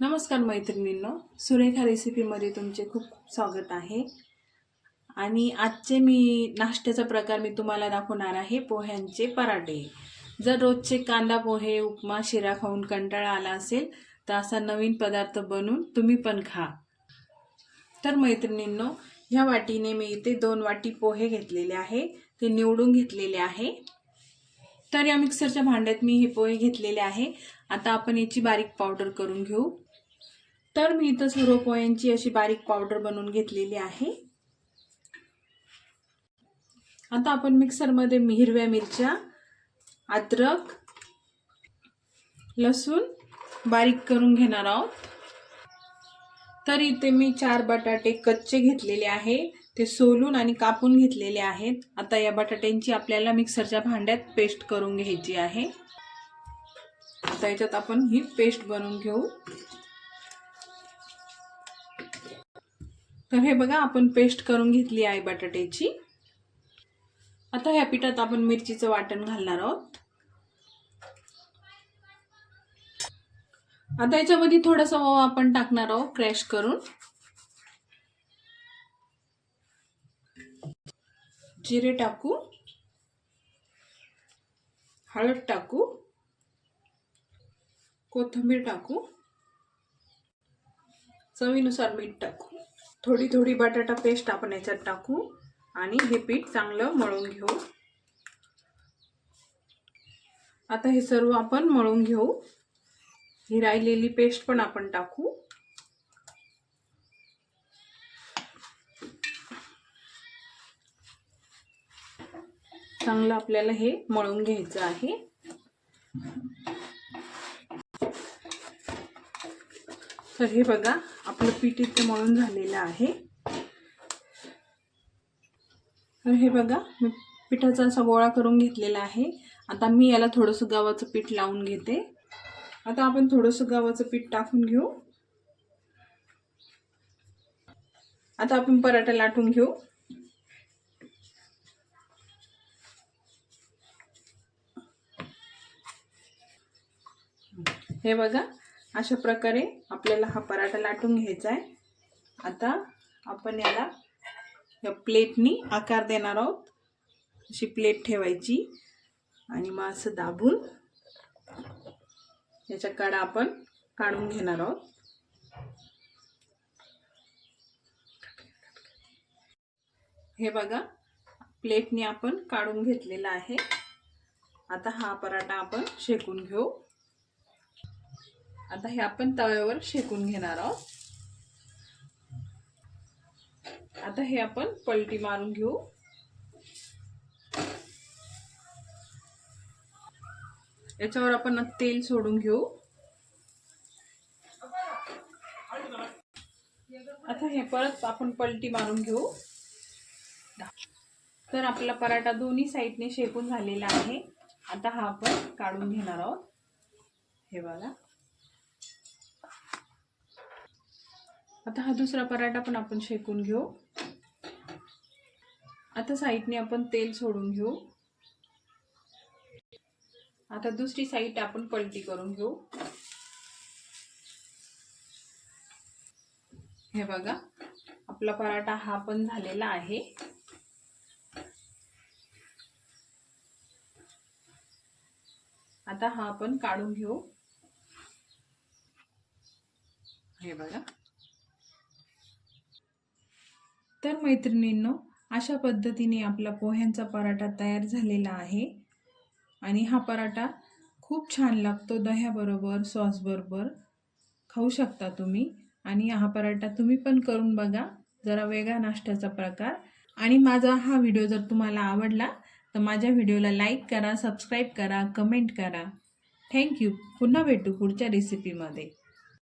नमस्कार मैत्रिणींनो सुरेखा रेसिपीमध्ये तुमचे खूप खूप स्वागत आहे. आणि आजचे मी नाश्त्याचा प्रकार मी तुम्हाला दाखवणार आहे पोह्यांचे पराठे. जर रोजचे कांदा पोहे उपमा शिरा खाऊन कंटाळा आला असेल तर असा नवीन पदार्थ बनवून तुम्ही पण खा. तर मैत्रिणींनो ह्या वाटीने मी इथे दोन वाटी पोहे घेतलेले आहे ते निवडून घेतलेले आहे. तर या मिक्सरच्या भांड्यात मी हे पोहे घेतलेले आहे. आता आपण याची बारीक पावडर करून घेऊ. तर मी इथं सुरोपोयांची अशी बारीक पावडर बनवून घेतलेली आहे. आता आपण मिक्सरमध्ये मी हिरव्या मिरच्या अद्रक लसूण बारीक करून घेणार आहोत. तर इथे मी चार बटाटे कच्चे घेतलेले आहे ते सोलून आणि कापून घेतलेले आहेत. आता या बटाट्यांची आपल्याला मिक्सरच्या भांड्यात पेस्ट करून घ्यायची आहे. आता याच्यात आपण ही पेस्ट बनवून घेऊ. तर हे बघा आपण पेस्ट करून घेतली आहे बटाट्याची. आता ह्या पिठात आपण मिरचीचं वाटण घालणार आहोत. आता याच्यामध्ये थोडासा ओवा आपण टाकणार आहोत क्रॅश करून. जिरे टाकू. हळद टाकू. कोथिंबीर टाकू. चवीनुसार मीठ टाकू. थोडी थोडी बटाटा पेस्ट आपण याच्यात टाकू आणि हे पीठ चांगलं मळून घेऊ. आता हे सर्व आपण मळून घेऊ. ही राहिलेली पेस्ट पण आपण टाकू. चांगलं आपल्याला हे मळून घ्यायचं आहे. तर हे बघा आपलं पीठ इथे मळून झालेलं आहे. तर हे बघा मी पिठाचा असा गोळा करून घेतलेला आहे. आता मी याला थोडंसं गव्हाचं पीठ लावून घेते. आता आपण थोडंसं गव्हाचं पीठ टाकून घेऊ. आता आपण पराठा लाटून घेऊ. हे बघा अशा प्रकारे आपल्याला हा पराठा लाटून घ्यायचा आहे. आता आपण याला या प्लेटनी आकार देणार आहोत. अशी प्लेट ठेवायची आणि मग असं दाबून याच्या कडा आपण काढून घेणार आहोत. हे बघा प्लेटने आपण काढून घेतलेला आहे. आता हा पराठा आपण शेकून घेऊ. आता हे आपण तव्यावर शेकून घेणार आहोत. आता हे आपण पलटी मारून घेऊ. याच्यावर आपण तेल सोडून घेऊ. आता हे परत आपण पलटी मारून घेऊ. तर आपला पराठा दोन्ही साईडने शेकून झालेला आहे. आता हा आपण काढून घेणार आहोत. हे बघा. आता हा दुसरा पराठा पण आपण शेकून घेऊ. आता साईडने आपण तेल सोडून घेऊ. आता दुसरी साईड आपण पलटी करून घेऊ. हे बघा आपला पराठा हा पण झालेला आहे. आता हा आपण काढून घेऊ. हे बघा. तर मैत्रिणींनो अशा पद्धतीने आपला पोह्यांचा पराठा तयार झालेला आहे. आणि हा पराठा खूप छान लागतो दह्याबरोबर सॉसबरोबर. खाऊ शकता तुम्ही. आणि हा पराठा तुम्ही पण करून बघा जरा वेगळा नाश्त्याचा प्रकार. आणि माझा हा व्हिडिओ जर तुम्हाला आवडला तर माझ्या व्हिडिओला लाईक करा सबस्क्राईब करा कमेंट करा. थँक्यू पुन्हा भेटू पुढच्या रेसिपीमध्ये